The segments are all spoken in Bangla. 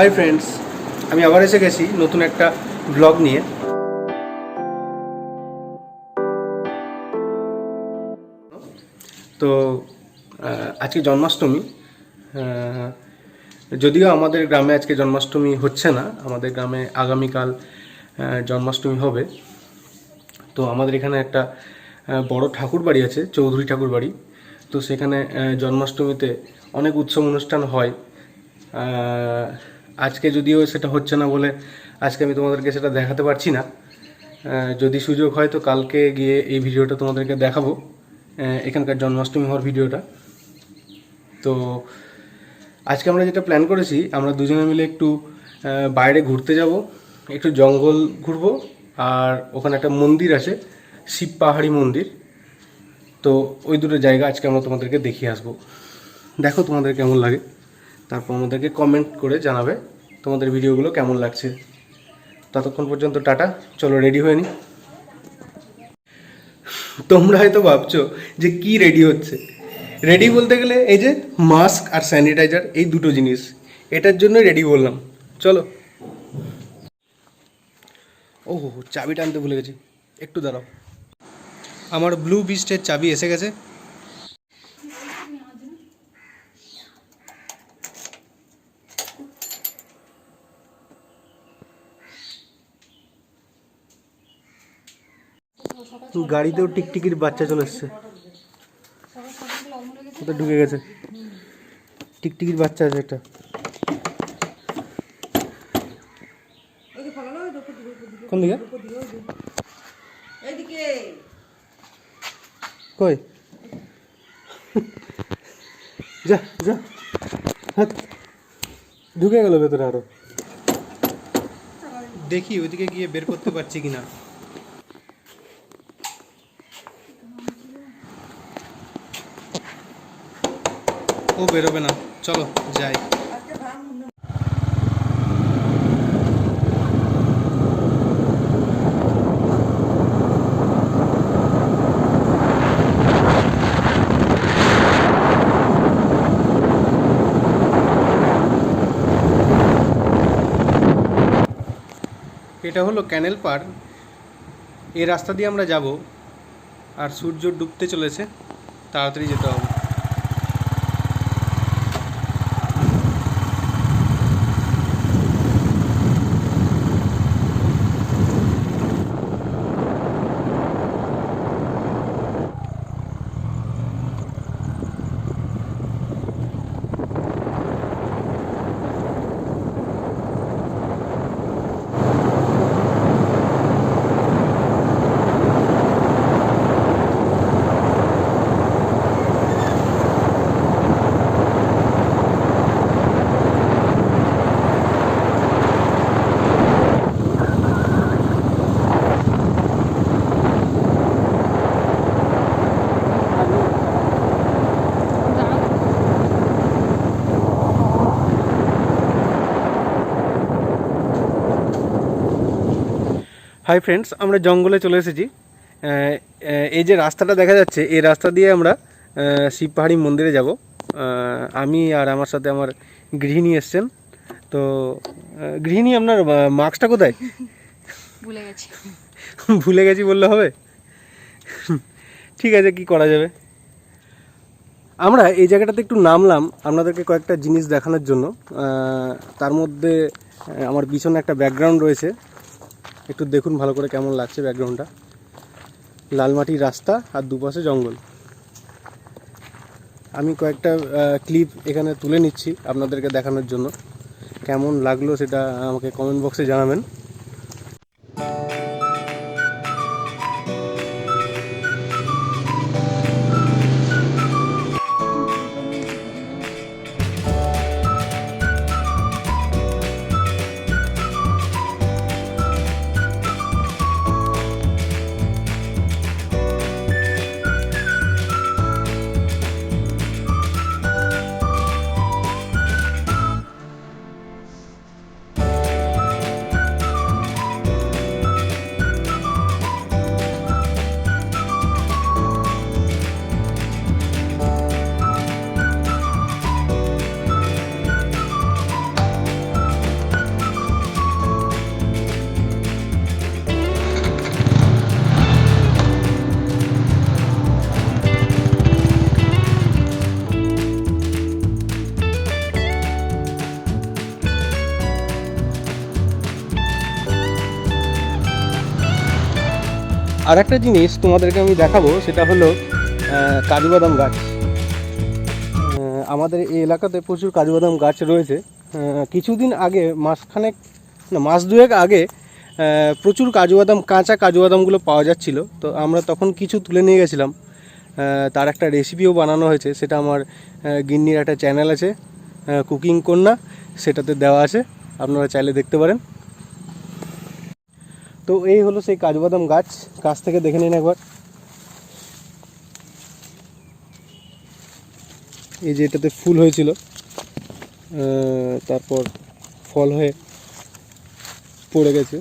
হাই ফ্রেন্ডস আমি আবার এসে গেছি নতুন একটা ব্লগ নিয়ে। তো আজকে জন্মাষ্টমী। যদিও আমাদের গ্রামে আজকে জন্মাষ্টমী হচ্ছে না, আমাদের গ্রামে আগামীকাল জন্মাষ্টমী হবে। তো আমাদের এখানে একটা বড় ঠাকুর বাড়ি আছে, চৌধুরী ঠাকুর বাড়ি। তো সেখানে জন্মাষ্টমীতে অনেক উৎসব অনুষ্ঠান হয়। আজকে যদিও সেটা হচ্ছে না বলে আজকে আমি তোমাদেরকে সেটা দেখাতে পারছি না। যদি সুযোগ হয় তো কালকে গিয়ে এই ভিডিওটা তোমাদেরকে দেখাবো। এখানকার জন্মাষ্টমী হওয়ার ভিডিওটা। তো আজকে আমরা যেটা প্ল্যান করেছি, আমরা দুজনে মিলে একটু বাইরে ঘুরতে যাব, একটু জঙ্গল ঘুরবো, আর ওখানে একটা মন্দির আছে, শিব পাহাড়ি মন্দির। তো ওই দুটো জায়গা আজকে আমরা তোমাদেরকে দেখিয়ে আসব। দেখো তোমাদের কেমন লাগে। তারপর আমাদেরকে কমেন্ট করে জানাবে তোমাদের ভিডিওগুলো কেমন লাগছে। ততক্ষণ পর্যন্ত টাটা, চলো রেডি হয়ে নি। তোমরা হয়তো ভাবছ যে কি রেডি হচ্ছে। রেডি বলতে গেলে এই যে মাস্ক আর স্যানিটাইজার এই দুটো জিনিস। এটার জন্য রেডি বললাম। চলো। ও চাবিটা আনতে ভুলে গেছি। একটু দাঁড়াও। আমার ব্লু বিস্টের চাবি এসে গেছে। গাড়িতেও টিকটিকির বাচ্চা চলে এসছে। কোথায় ঢুকে গেছে? টিকটিকির বাচ্চা আছে একটা। কোন দিকে? কই? যা যা। হাত। ঢুকে গেল ভেতরে আরও। দেখি ওইদিকে গিয়ে বের করতে পারছি কিনা। ও বেরোবে না। চলো, যাই। এটা হলো ক্যানেল পার এই রাস্তা দিয়ে আমরা যাব, আর সূর্য ডুবতে চলেছে, তাড়াতাড়ি যেতে হবে। হাই ফ্রেন্ডস আমরা জঙ্গলে চলে এসেছি। এই যে রাস্তাটা দেখা যাচ্ছে এই রাস্তা দিয়ে আমরা শিব পাহাড়ি মন্দিরে যাব। আমি আর আমার সাথে আমার গৃহিণী এসছেন। তো গৃহিণী আপনার মাস্কটা কোথায়? ভুলে গেছি। ভুলে গেছি বললে হবে? ঠিক আছে কি করা যাবে? আমরা এই জায়গাটাতে একটু নামলাম আপনাদেরকে কয়েকটা জিনিস দেখানোর জন্য। তার মধ্যে আমার পিছনে একটা ব্যাকগ্রাউন্ড রয়েছে। একটু দেখুন ভালো করে কেমন লাগছে ব্যাকগ্রাউন্ডটা। লাল মাটির রাস্তা আর দুপাশে জঙ্গল। আমি কয়েকটা ক্লিপ এখানে তুলে নিচ্ছি আপনাদেরকে দেখানোর জন্য। কেমন লাগল সেটা আমাকে কমেন্ট বক্সে জানাবেন। আর একটা জিনিস তোমাদেরকে আমি দেখাবো সেটা হলো আহ, কাজু বাদাম গাছ আমাদের এই এলাকাতে প্রচুর কাজু বাদাম গাছ রয়েছে। কিছুদিন আগে মাসখানেক না মাস দুয়েক আগে প্রচুর কাজু বাদাম কাঁচা কাজু বাদামগুলো পাওয়া যাচ্ছিল। তো আমরা তখন কিছু তুলে নিয়ে গেছিলাম। তার একটা রেসিপিও বানানো হয়েছে সেটা আমার গিন্নির একটা চ্যানেল আছে কুকিং কন্যা সেটাতে দেওয়া আছে। আপনারা চাইলে দেখতে পারেন। তো এই হলো সেই কাজু বাদাম গাছ। গাছ থেকে দেখে নিন একবার। এই যে এটাতে ফুল হয়েছিল তারপর ফল হয়ে পড়ে গেছে।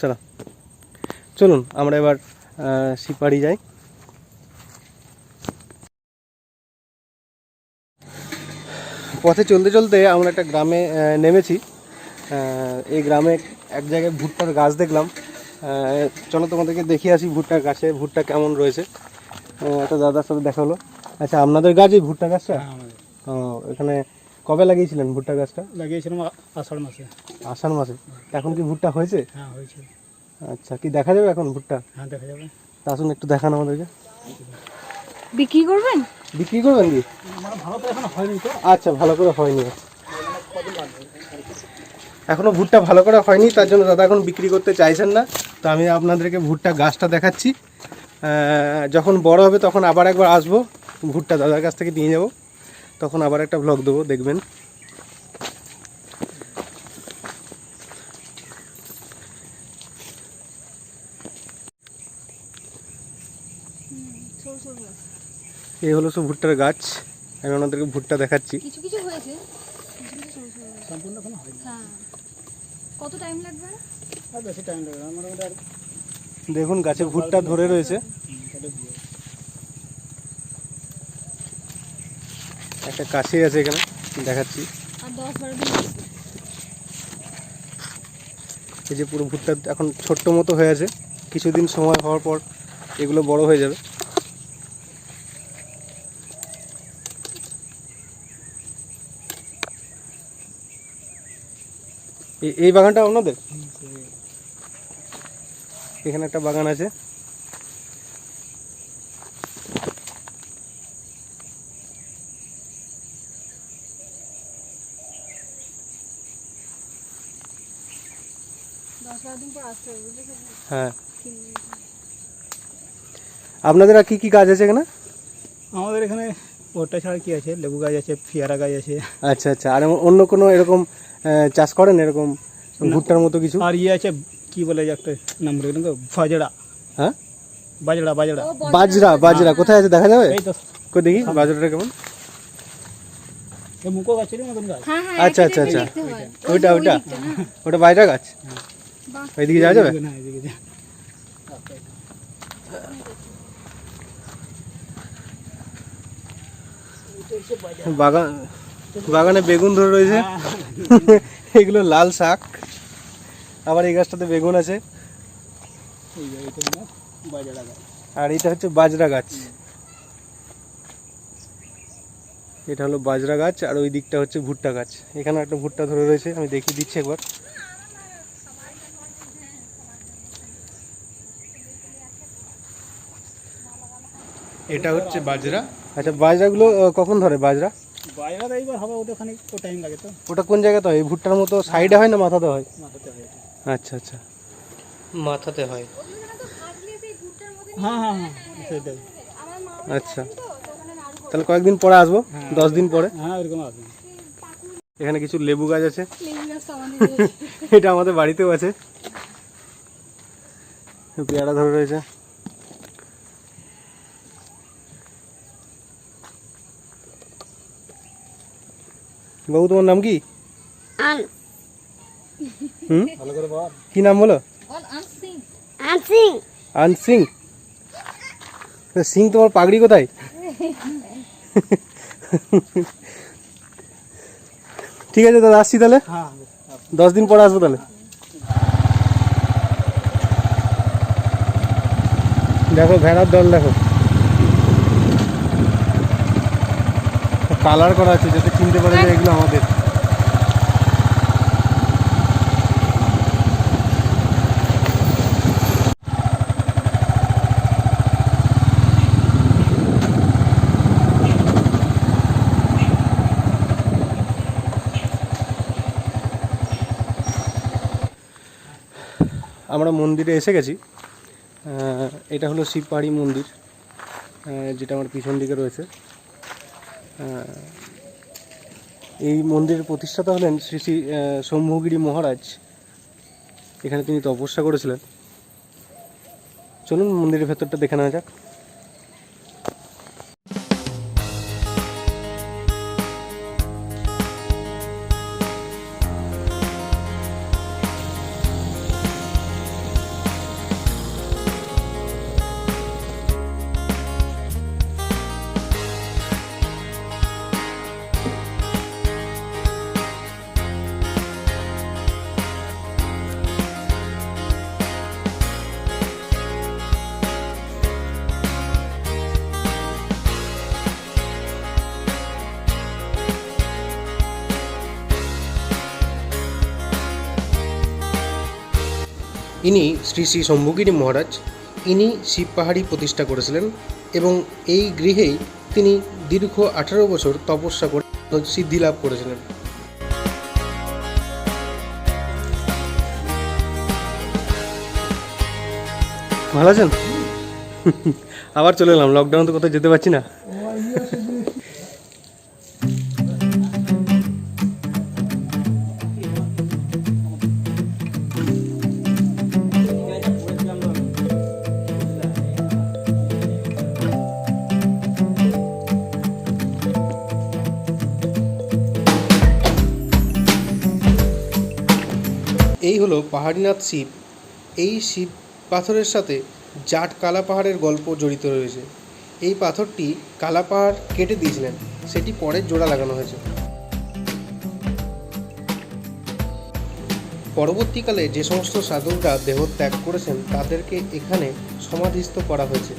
চলো, চলুন, আমরা এবার সিপাড়ি যাই। পথে চলতে চলতে আমরা একটা গ্রামে নেমেছি। এই গ্রামে এক জায়গায় ভুট্টার গাছ দেখলাম। চলো তোমাদেরকে দেখিয়ে আসি ভুট্টার গাছে ভুট্টা কেমন রয়েছে। একটা দাদার সাথে দেখা হলো। আচ্ছা আপনাদের গাছ এই ভুট্টা গাছটা? হ্যাঁ ও এখানে কবে লাগিয়েছিলেন ভুট্টা গাছটা? লাগিয়েছিলাম আষাঢ় মাসে। আষাঢ় মাসে। এখন কি ভুট্টা হয়েছে? হ্যাঁ হয়েছে। আচ্ছা কি দেখা যাবে এখন ভুট্টা? হ্যাঁ দেখা যাবে। তা আসুন একটু দেখান আমাদেরকে। বিক্রি করবেন? বিক্রি করবেন কি? আচ্ছা ভালো করে হয়নি। এখনও ভুট্টা ভালো করে হয়নি, তার জন্য দাদা এখন বিক্রি করতে চাইছেন না। তো আমি আপনাদেরকে ভুট্টা গাছটা দেখাচ্ছি। যখন বড় হবে তখন আবার একবার আসব। ভুট্টা দাদার কাছ থেকে নিয়ে যাব। তখন আবার একটা ব্লগ দেবো, দেখবেন। এই হলো সব ভুট্টার গাছ। আমি আপনাদেরকে ভুট্টা দেখাচ্ছি। কিছু কিছু হয়েছে। সম্পূর্ণ এখনও হয়নি। হ্যাঁ। কত টাইম লাগবে? আর বেশি টাইম লাগবে না আর দেখুন গাছে ভুট্টা ধরে রয়েছে। একটা কাশি আছে এখানে দেখাচ্ছি। এই যে পুরো ভুট্টা এখন ছোট্ট মতো হয়ে আছে। কিছুদিন সময় হওয়ার পর এগুলো বড় হয়ে যাবে। এই বাগানটা আপনাদের? হুম, সেই- এখানে একটা বাগান আছে। দশ বারো দিন পর আসতে হবে বুঝলে হ্যাঁ। আপনাদের আর কি কি গাছ আছে এখানে? আমাদের এখানে ওটা ছাড়া কি আছে? লেবু গাছ আছে ফিয়ারা গাছ আছে। আচ্ছা আচ্ছা। আর অন্য কোনো এরকম চাষ করেন এরকম ভুট্টার মতো কিছু? আর ইয়ে আছে কি বলে যে একটা নাম বলে গেল বাজড়া হ্যাঁ? বাজড়া বাজড়া বাজরা। বাজরা কোথায় আছে? দেখা যাবে? কই দেখি বাজরাটা কেমন? মুখো গাছ হ্যাঁ হ্যাঁ আচ্ছা, আচ্ছা, আচ্ছা। হয়। ওইটা, ওইটা? ওটা বাজরা গাছ? ওইদিকে যাওয়া যাবে? না এদিকে বাগান বাগানে বেগুন ধরে রয়েছে। হ্যাঁ, এগুলো লাল শাক। আবার এই গাছটাতে বেগুন আছে। আর এটা হচ্ছে বাজরা গাছ। এটা হলো বাজরা গাছ আর ওই দিকটা হচ্ছে ভুট্টা গাছ। এখানে একটা ভুট্টা ধরে রয়েছে আমি দেখিয়ে দিচ্ছি একবার। এটা হচ্ছে বাজরা। আচ্ছা বাজরাগুলো কখন ধরে বাজরা? এইবার হবে ওটা খানিক টাইম লাগে তো। ওটা কোন জায়গাতে হয়? ভুট্টার মতো সাইডে হয় না মাথাতে হয়? মাথাতে হয় আচ্ছা আচ্ছা। মাথাতে হয়। হ্যাঁ হ্যাঁ হ্যাঁ সেটাই। আচ্ছা। তাহলে কয়েকদিন পরে আসব দশ দিন পরে। হ্যাঁ আসবে। এখানে কিছু লেবু গাছ আছে। এটা আমাদের বাড়িতেও আছে। পেয়ারা ধরে রয়েছে। বাবু তোমার নাম কি? হুম? কি নাম বলো. আন সিং। সিং। তোমার পাগড়ি কোথায়? ঠিক আছে দাদা আসছি তাহলে? হ্যাঁ দশ দিন পরে আসব তাহলে। দেখো ভেড়ার দল দেখো। কালার করা আছে, যাতে কিনতে পারে যে এগুলো আমাদের। আমরা মন্দিরে এসে গেছি। এটা হলো শিব পাহাড়ি মন্দির যেটা আমার পিছন দিকে রয়েছে। এই মন্দিরের প্রতিষ্ঠাতা হলেন শ্রী শ্রী শম্ভুগিরি মহারাজ। এখানে তিনি তপস্যা করেছিলেন। চলুন মন্দিরের ভেতরটা দেখে নেওয়া যাক। ইনি শ্রী শ্রী শম্ভুগিরি মহারাজ ইনি শিব পাহাড়ি প্রতিষ্ঠা করেছিলেন এবং এই গৃহেই তিনি দীর্ঘ আঠারো বছর তপস্যা করে সিদ্ধি লাভ করেছিলেন। ভালো আছেন আবার চলে এলাম লকডাউন তো কোথাও যেতে পারছি না। হলো পাহাড়ীনাথ শিব। এই শিব পাথরের সাথে জাট কালা পাহাড়ের গল্প জড়িত রয়েছে। এই পাথরটি কালা পাহাড় কেটে দিয়েছিলেন, সেটি পরে জোড়া লাগানো হয়েছে। পরবর্তীকালে যে সমস্ত সাধকরা দেহ ত্যাগ করেছেন, তাদেরকে এখানে সমাধিস্থ করা হয়েছে।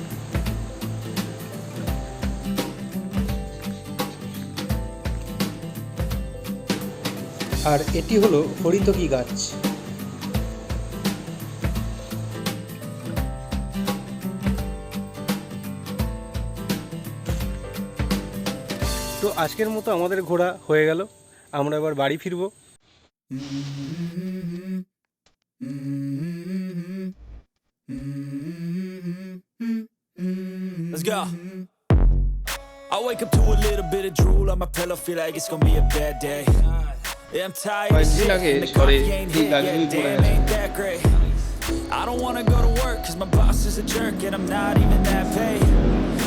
আর এটি হলো হরিতকি গাছ। আজকের মতো আমাদের ঘোরা হয়ে গেল আমরা এবার বাড়ি ফিরবো Let's go. I wake up to a little bit of drool on my pillow, feel like it's gonna be a bad day. Yeah, I'm tired of shit, and the coffee ain't hit yet, damn, ain't that great. I don't wanna go to work, cause my boss is a jerk, and I'm not even that paid.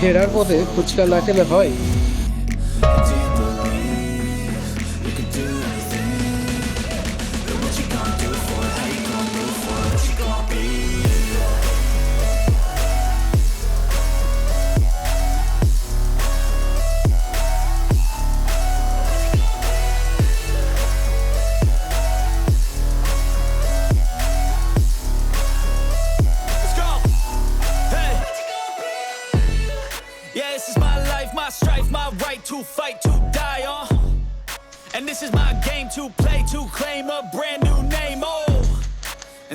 ফেরার পথে ফুচকা না খেলে হয়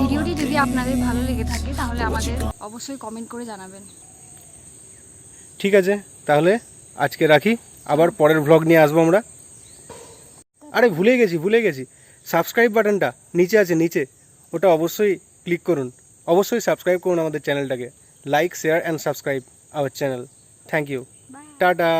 ভিডিওটি যদি আপনাদের ভালো লেগে থাকে তাহলে আমাদের অবশ্যই কমেন্ট করে জানাবেন। ঠিক আছে তাহলে আজকে রাখি। আবার পরের ভ্লগ নিয়ে আসব আমরা। আরে ভুলে গেছি ভুলে গেছি। সাবস্ক্রাইব বাটনটা নিচে আছে নিচে। ওটা অবশ্যই ক্লিক করুন। অবশ্যই সাবস্ক্রাইব করুন আমাদের চ্যানেলটাকে like share and subscribe our channel thank you tata.